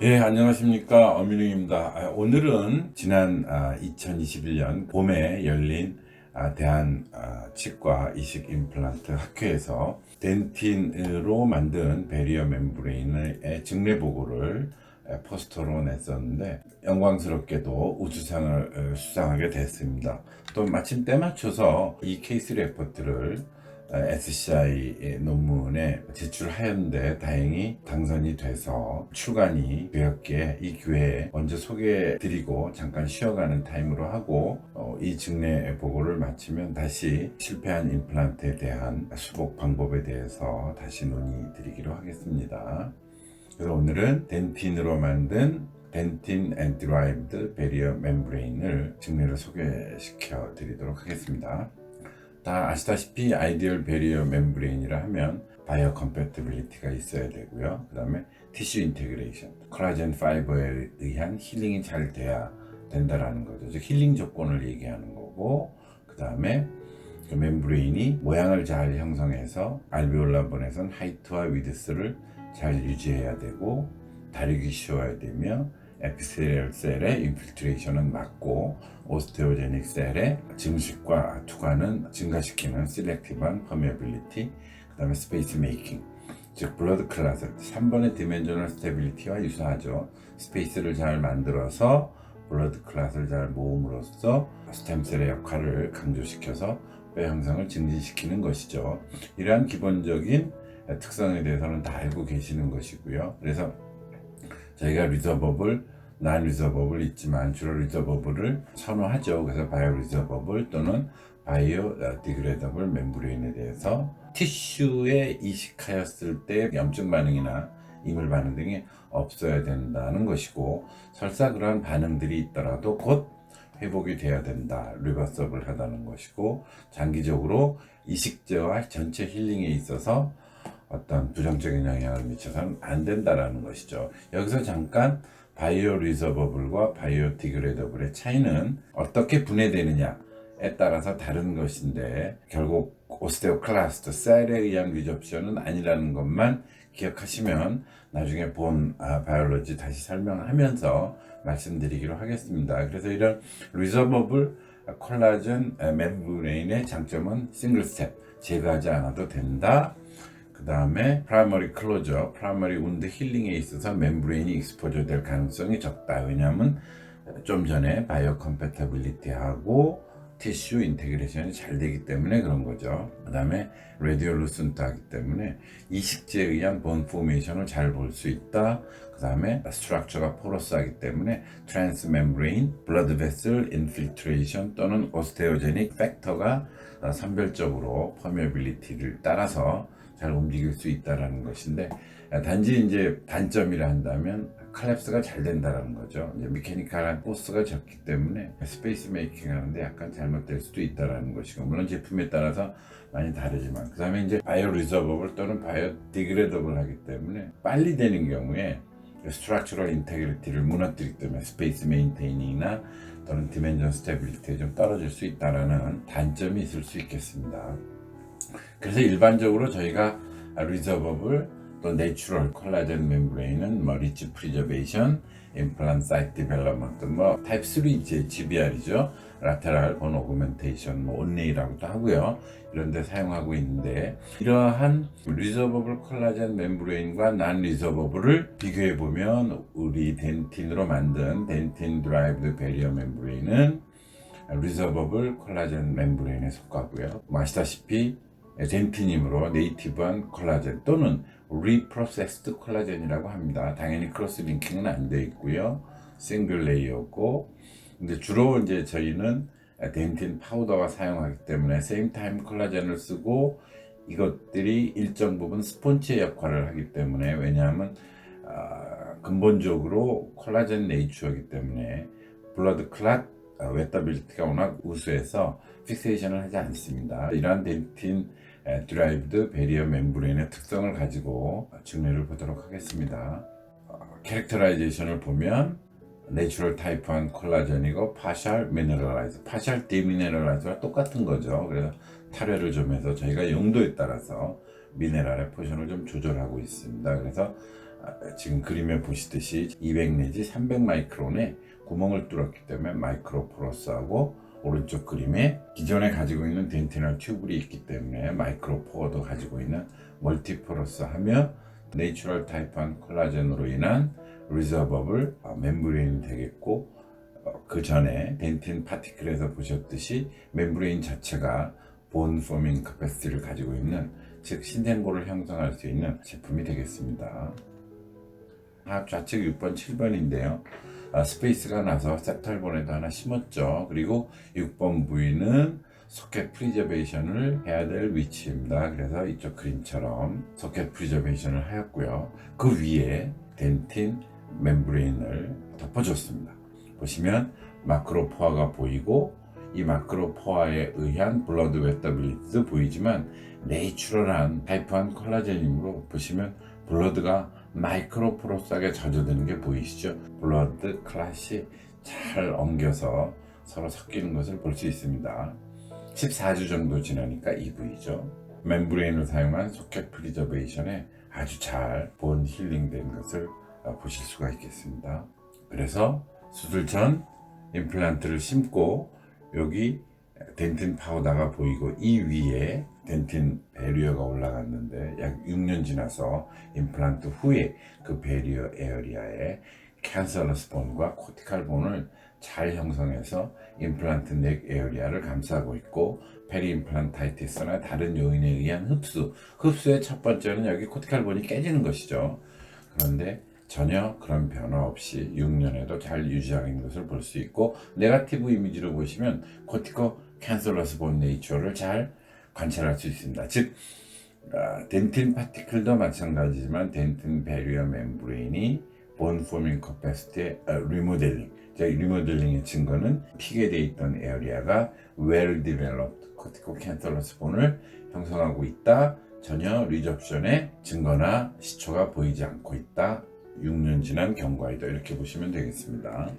예, 안녕하십니까. 어민웅입니다. 아, 오늘은 지난 2021년 봄에 열린 아, 대한 아, 치과 이식 임플란트 학회에서 덴틴으로 만든 베리어 멤브레인의 증례 보고를 에, 포스터로 냈었는데 영광스럽게도 우수상을 어, 수상하게 됐습니다. 또 마침 때 맞춰서 이 케이스 레포트를 SCI 논문에 제출하였는데 다행히 당선이 돼서 출간이 되었기에 이 기회에 먼저 소개해드리고 잠깐 쉬어가는 타임으로 하고 어, 이 증례 보고를 마치면 다시 실패한 임플란트에 대한 수복 방법에 대해서 다시 논의드리기로 하겠습니다. 그래서 오늘은 덴틴으로 만든 덴틴 앤 드라이브드 베리어 멤브레인을 증례로 소개시켜 드리도록 하겠습니다. 다 아시다시피 아이디얼 베리어 멤브레인이라 하면 바이오 컴패티빌리티가 있어야 되고요. 그 다음에 티슈 인테그레이션, 콜라겐 파이버에 의한 힐링이 잘 돼야 된다라는 거죠. 즉 힐링 조건을 얘기하는 거고 그 다음에 그 멤브레인이 모양을 잘 형성해서 알비올라본에선 하이트와 위드스를 잘 유지해야 되고 다리기 쉬워야 되며 에피셀 셀의 인필트레이션은 막고 오스테오제닉 셀의 증식과 투과는 증가시키는 셀렉티브한 퍼메빌리티 그 다음에 스페이스 메이킹 즉 블러드 클라스 3번의 디멘저널 스테빌리티와 유사하죠. 스페이스를 잘 만들어서 블러드 클라스를 잘 모음으로써 스템셀의 역할을 강조시켜서 뼈 형성을 증진시키는 것이죠. 이러한 기본적인 특성에 대해서는 다 알고 계시는 것이고요. 그래서 저희가 리저버블, 난 리저버블 있지만 주로 리저버블을 선호하죠. 그래서 바이오 리저버블 또는 바이오 디그레더블 멤브레인에 대해서 티슈에 이식하였을 때 염증 반응이나 이물 반응 등이 없어야 된다는 것이고 설사 그러한 반응들이 있더라도 곧 회복이 돼야 된다. 리버서블 하다는 것이고 장기적으로 이식제와 전체 힐링에 있어서 어떤 부정적인 영향을 미쳐서는 안 된다라는 것이죠. 여기서 잠깐 바이오 리저버블과 바이오 디그레더블의 차이는 어떻게 분해되느냐에 따라서 다른 것인데 결국 오스테오클라스트 셀에 의한 리접션은 아니라는 것만 기억하시면 나중에 본 아, 바이올로지 다시 설명하면서 말씀드리기로 하겠습니다. 그래서 이런 리저버블 콜라겐 멤브레인의 장점은 싱글 스텝 제거하지 않아도 된다. 그 다음에 프라이머리 클로저, 프라이머리 운드 힐링에 있어서 멤브레인이 익스포저 될 가능성이 적다. 왜냐하면 좀 전에 바이오 컴패터빌리티하고 티슈 인테그레이션이 잘 되기 때문에 그런 거죠. 그 다음에 레디오 루슨트 하기 때문에 이식제에 의한 본 포메이션을 잘 볼 수 있다. 그 다음에 스트럭처가 포러스하기 때문에 트랜스 멤브레인, 블러드 베슬 인필트레이션 또는 오스테오제닉 팩터가 선별적으로 퍼메빌리티를 따라서 잘 움직일 수 있다라는 것인데 단지 이제 단점이라 한다면 칼랩스가 잘 된다라는 거죠. 이제 미케니컬한 포스가 적기 때문에 스페이스 메이킹 하는데 약간 잘못될 수도 있다라는 것이고 물론 제품에 따라서 많이 다르지만 그 다음에 이제 바이오 리저버블 또는 바이오 디그레더블 하기 때문에 빨리 되는 경우에 스트럭처럴 인테그리티를 무너뜨리기 때문에 스페이스 메인테이닝이나 또는 디멘전 스테빌리티에 좀 떨어질 수 있다라는 단점이 있을 수 있겠습니다. 그래서 일반적으로 저희가 리저버블 또 내추럴 콜라겐 멤브레인은 뭐 리치 프리저베이션, 임플란트 사이트 디벨롭먼트 뭐 타입 3 이제 GBR이죠. 라테랄 본 오그멘테이션 뭐 온레이라고도 하고요. 이런 데 사용하고 있는데 이러한 리저버블 콜라겐 멤브레인과 난 리저버블을 비교해 보면 우리 덴틴으로 만든 덴틴 드라이브드 베리어 멤브레인은 리저버블 콜라겐 멤브레인에 속하고요. 뭐 아시다시피 덴티님으로 네이티브한 콜라겐 또는 리프로세스드 콜라겐이라고 합니다. 당연히 크로스 링킹은 안 되어 있고요. 싱글 레이어고 근데 주로 이제 저희는 덴틴 파우더가 사용하기 때문에 세임 타임 콜라겐을 쓰고 이것들이 일정 부분 스폰지의 역할을 하기 때문에 왜냐하면 아, 근본적으로 콜라겐 네이처이기 때문에 블러드 클랏 웨터빌리티가 워낙 우수해서 픽세이션을 하지 않습니다. 이러한 덴틴 드라이브드 베리어 멤브레인의 특성을 가지고 증례를 보도록 하겠습니다. 어, 캐릭터라이제이션을 보면 내추럴 타입한 콜라겐이고 파셜 미네랄라이즈, 파셜 디미네랄라이즈와 똑같은 거죠. 그래서 탈회를 좀 해서 저희가 용도에 따라서 미네랄의 포션을 좀 조절하고 있습니다. 그래서 아, 지금 그림에 보시듯이 200 내지 300 마이크론의 구멍을 뚫었기 때문에 마이크로 포러스하고 오른쪽 그림에 기존에 가지고 있는 덴티널 튜블이 있기 때문에 마이크로 포어도 가지고 있는 멀티 포러스 하며 내추럴 타입한 콜라겐으로 인한 리저버블 멤브레인이 되겠고 어, 그 전에 덴틴 파티클에서 보셨듯이 멤브레인 자체가 본 포밍 카패시티를 가지고 있는 즉 신생고를 형성할 수 있는 제품이 되겠습니다. 아, 좌측 6번, 7번인데요. 아, 스페이스가 나서 셉탈본에도 하나 심었죠. 그리고 6번 부위는 소켓 프리저베이션을 해야 될 위치입니다. 그래서 이쪽 그림처럼 소켓 프리저베이션을 하였고요. 그 위에 덴틴 멤브레인을 덮어줬습니다. 보시면 마크로포아가 보이고 이 마크로포아에 의한 블러드 웨터빌리티도 보이지만 네이추럴한 타이프한 콜라겐이므로 보시면 블러드가 마이크로프로스하게 젖어드는 게 보이시죠? 블러드 클래시 잘 엉겨서 서로 섞이는 것을 볼 수 있습니다. 14주 정도 지나니까 이 부위죠. 멤브레인을 사용한 소켓 프리저베이션에 아주 잘 본 힐링된 것을 어, 보실 수가 있겠습니다. 그래서 수술 전 임플란트를 심고 여기 덴틴 파우더가 보이고 이 위에 덴틴 베리어가 올라갔는데 약 6년 지나서 임플란트 후에 그 베리어 에어리아에 캔서러스 본과 코티칼 본을 잘 형성해서 임플란트 넥 에어리아를 감싸고 있고 페리 임플란타이티스나 다른 요인에 의한 흡수 흡수의 첫 번째는 여기 코티칼 본이 깨지는 것이죠. 그런데 전혀 그런 변화 없이 6년에도 잘 유지하고 있는 것을 볼 수 있고 네가티브 이미지로 보시면 코티코 캔슬러스 본 네이처를 잘 관찰할 수 있습니다. 즉 아, 덴틴 파티클도 마찬가지지만 덴틴 베리어 멤브레인이 본 포밍 커패시티의 리모델링 즉 리모델링의 증거는 피게 돼 있던 에어리아가 well developed 코티코 캔슬러스 본을 형성하고 있다 전혀 리접션의 증거나 시초가 보이지 않고 있다 6년 지난 경과이다 이렇게 보시면 되겠습니다.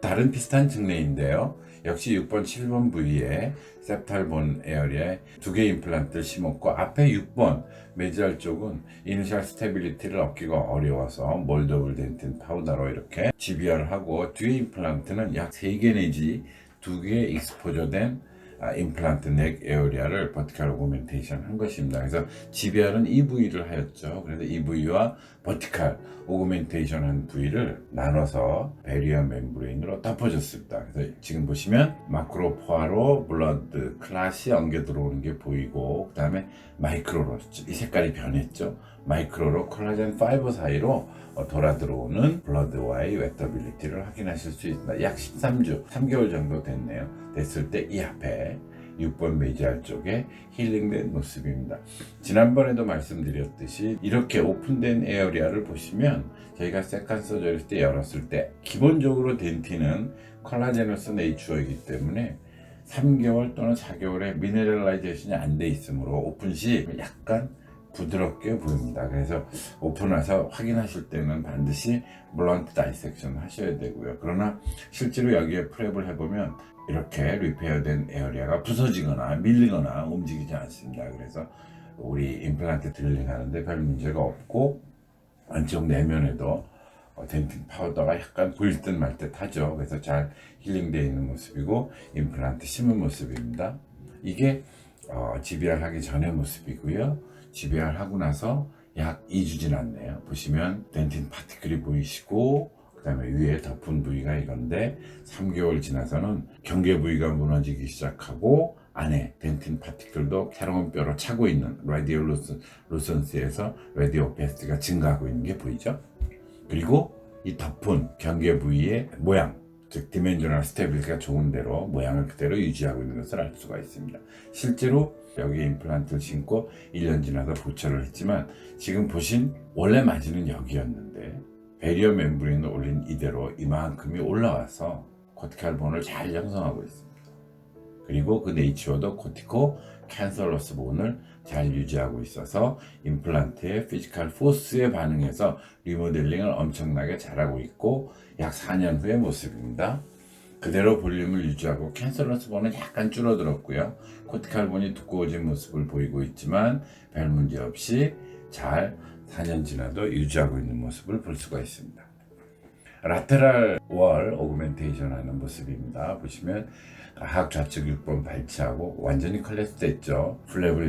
다른 비슷한 증례인데요. 역시 6번, 7번 부위에 셉탈본 에어리에 두 개의 임플란트를 심었고 앞에 6번 메지알 쪽은 이니셜 스테빌리티를 얻기가 어려워서 몰더블 덴틴 파우더로 이렇게 GBR을 하고 뒤에 임플란트는 약 3개 내지 2개의 익스포저된 아, 임플란트 넥 에어리아를 버티컬 오그멘테이션 한 것입니다. 그래서 GBR은 이 부위를 하였죠. 그래서 이 부위와 버티컬 오그멘테이션 한 부위를 나눠서 베리어 멤브레인으로 덮어줬습니다. 그래서 지금 보시면 마크로포아로 블러드 클라시 엉겨 들어오는 게 보이고 그 다음에 마이크로로 이 색깔이 변했죠. 마이크로로 콜라겐 파이버 사이로 어, 돌아 들어오는 블러드와의 웨터빌리티를 확인하실 수 있습니다. 약 13주, 3개월 정도 됐네요. 됐을 때 이 앞에 6번 메지알 쪽에 힐링된 모습입니다. 지난번에도 말씀드렸듯이 이렇게 오픈된 에어리아를 보시면 저희가 세컨 서저리 때 열었을 때 기본적으로 덴티는 콜라제너스 네이처이기 때문에 3개월 또는 4개월에 미네랄라이제이션이 안 돼 있으므로 오픈 시 약간 부드럽게 보입니다. 그래서 오픈해서 확인하실 때는 반드시 블런트 다이섹션 하셔야 되고요. 그러나 실제로 여기에 프랩을 해보면 이렇게 리페어된 에어리아가 부서지거나 밀리거나 움직이지 않습니다. 그래서 우리 임플란트 드릴링 하는데 별 문제가 없고 안쪽 내면에도 어, 덴틴 파우더가 약간 보일 듯 말 듯 하죠. 그래서 잘 힐링되어 있는 모습이고 임플란트 심은 모습입니다. 이게 어, GBR 하기 전의 모습이고요. GBR 하고 나서 약 2주 지났네요. 보시면 덴틴 파티클이 보이시고 그 다음에 위에 덮은 부위가 이건데 3개월 지나서는 경계 부위가 무너지기 시작하고 안에 덴틴 파티클도 캐러온 뼈로 차고 있는 라디오 루선스에서 라디오 베스트가 증가하고 있는 게 보이죠. 그리고 이 덮은 경계 부위의 모양 즉 디멘저널 스테빌리티가 좋은 대로 모양을 그대로 유지하고 있는 것을 알 수가 있습니다. 실제로 여기 임플란트를 신고 1년 지나서 부처를 했지만 지금 보신 원래 마지는 여기였는데 베리어 멤브레인을 올린 이대로 이만큼이 올라와서 코티칼 본을 잘 형성하고 있습니다. 그리고 그 네이처도 코티코 캔서러스 본을 잘 유지하고 있어서 임플란트의 피지컬 포스에 반응해서 리모델링을 엄청나게 잘하고 있고 약 4년 후의 모습입니다. 그대로 볼륨을 유지하고 캔슬러스 본은 약간 줄어들었고요. 코티칼 본이 두꺼워진 모습을 보이고 있지만 별 문제 없이 잘 4년 지나도 유지하고 있는 모습을 볼 수가 있습니다. 라테랄 월 오그멘테이션 하는 모습입니다. 보시면 하악 좌측 6번 발치하고 완전히 컬렉스 됐죠.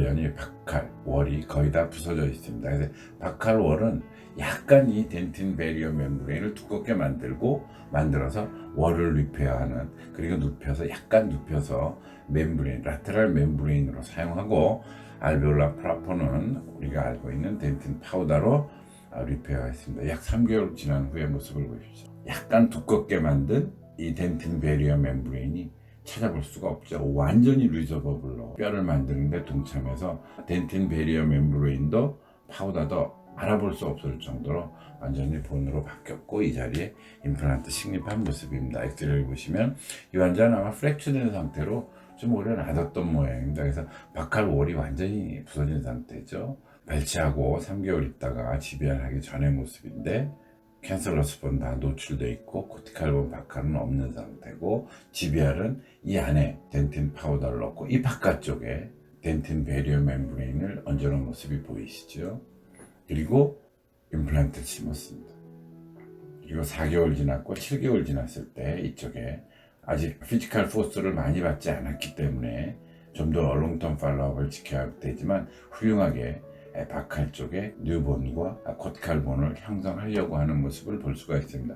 연이 박칼, 월이 거의 다 부서져 있습니다. 그래서 박칼 월은 약간 이 덴틴 베리어 멤브레인을 두껍게 만들고 만들어서 월을 리페어하는 그리고 눕혀서 약간 눕혀서 멤브레인, 라테랄 멤브레인으로 사용하고 알베올라 프라포는 우리가 알고 있는 덴틴 파우더로 아, 리페어했습니다. 약 3개월 지난 후의 모습을 보십시오. 약간 두껍게 만든 이 덴틴 베리어 멤브레인이 찾아볼 수가 없죠. 완전히 리저버블로 뼈를 만드는데 동참해서 덴틴 베리어 멤브레인도 파우더도 알아볼 수 없을 정도로 완전히 본으로 바뀌었고 이 자리에 임플란트 식립한 모습입니다. 엑스레이를 보시면 이 환자는 아마 프랙처된 상태로 좀 오래 놔뒀던 모양입니다. 그래서 박칼 월이 완전히 부서진 상태죠. 발치하고 3개월 있다가 지비안하기 전의 모습인데 캔슬러스 본 다 노출돼 있고 코티칼본 박칼은 없는 상태고 GBR은 이 안에 덴틴 파우더를 넣고 이 바깥쪽에 덴틴 베리어 멤브레인을 얹어놓은 모습이 보이시죠? 그리고 임플란트를 심었습니다. 그리고 4개월 지났고 7개월 지났을 때 이쪽에 아직 피지컬 포스를 많이 받지 않았기 때문에 좀 더 얼롱텀 팔로업을 지켜야 되지만 훌륭하게 바칼 쪽에 뉴본과 코티칼본을 형성하려고 하는 모습을 볼 수가 있습니다.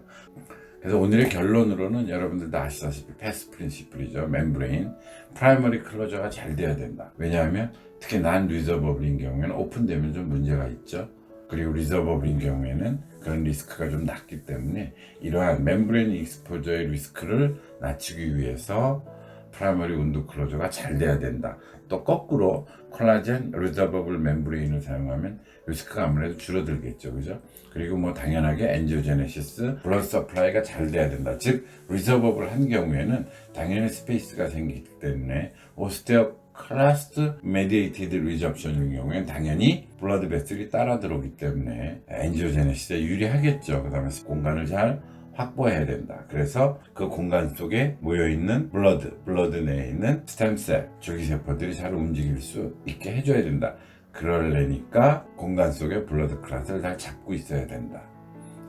그래서 오늘의 결론으로는 여러분들도 아시다시피 패스 프린시플이죠. 멤브레인 프라이머리 클로저가 잘 돼야 된다. 왜냐하면 특히 난 리저버블인 경우에는 오픈되면 좀 문제가 있죠. 그리고 리저버블인 경우에는 그런 리스크가 좀 낮기 때문에 이러한 멤브레인 익스포저의 리스크를 낮추기 위해서 프라이머리 운드 클로저가 잘 돼야 된다. 또 거꾸로 콜라겐 리저버블 멤브레인을 사용하면 리스크가 아무래도 줄어들겠죠. 그죠? 그리고 뭐 당연하게 엔지오제네시스 블러드 서플라이가 잘 돼야 된다. 즉 리저버블 한 경우에는 당연히 스페이스가 생기기 때문에 오스테오 클라스트 메디에이티드 리접션인 경우에는 당연히 블러드 베슬이 따라 들어오기 때문에 엔지오제네시스에 유리하겠죠. 그 다음에 공간을 잘 확보해야 된다. 그래서 그 공간 속에 모여있는 블러드, 블러드 내에 있는 스템셀, 줄기세포들이 잘 움직일 수 있게 해줘야 된다. 그러려니까 공간 속에 블러드 클라스를 잘 잡고 있어야 된다.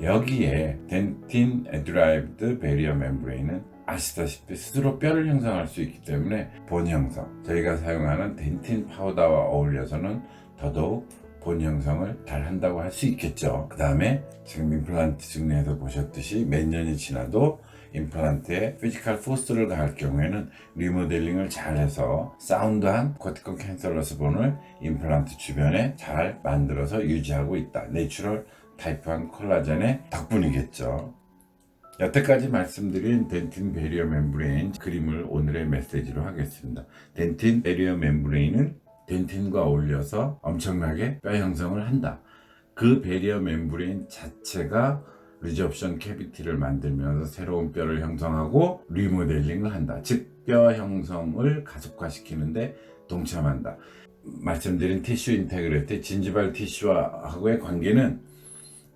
여기에 덴틴 드라이브드 베리어 멤브레인은 아시다시피 스스로 뼈를 형성할 수 있기 때문에 본 형성, 저희가 사용하는 덴틴 파우더와 어울려서는 더더욱 본 형성을 잘 한다고 할 수 있겠죠. 그 다음에 지금 임플란트 증례에서 보셨듯이 몇 년이 지나도 임플란트에 피지컬 포스를 가할 경우에는 리모델링을 잘 해서 사운드한 코티콘 캔슬러스 본을 임플란트 주변에 잘 만들어서 유지하고 있다. 내추럴 타입1 콜라겐의 덕분이겠죠. 여태까지 말씀드린 덴틴 베리어 멤브레인 그림을 오늘의 메시지로 하겠습니다. 덴틴 베리어 멤브레인은 덴틴과 어울려서 엄청나게 뼈 형성을 한다. 그 베리어 멤브레인 자체가 리접션 캐비티를 만들면서 새로운 뼈를 형성하고 리모델링을 한다. 즉, 뼈 형성을 가속화시키는데 동참한다. 말씀드린 티슈 인테그레티, 진지발 티슈하고의 관계는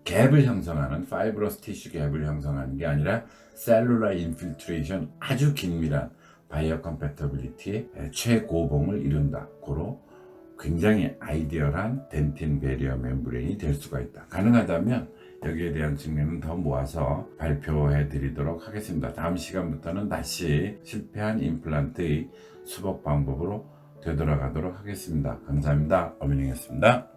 갭을 형성하는 파이브러스 티슈 갭을 형성하는 게 아니라 셀룰라 인필트레이션 아주 긴밀한 바이오 컴패터빌리티의 최고봉을 이룬다. 고로 굉장히 아이디얼한 덴틴 베리어 멤브레인이 될 수가 있다. 가능하다면 여기에 대한 증명은 더 모아서 발표해 드리도록 하겠습니다. 다음 시간부터는 다시 실패한 임플란트의 수복 방법으로 되돌아가도록 하겠습니다. 감사합니다. 어민영이었습니다.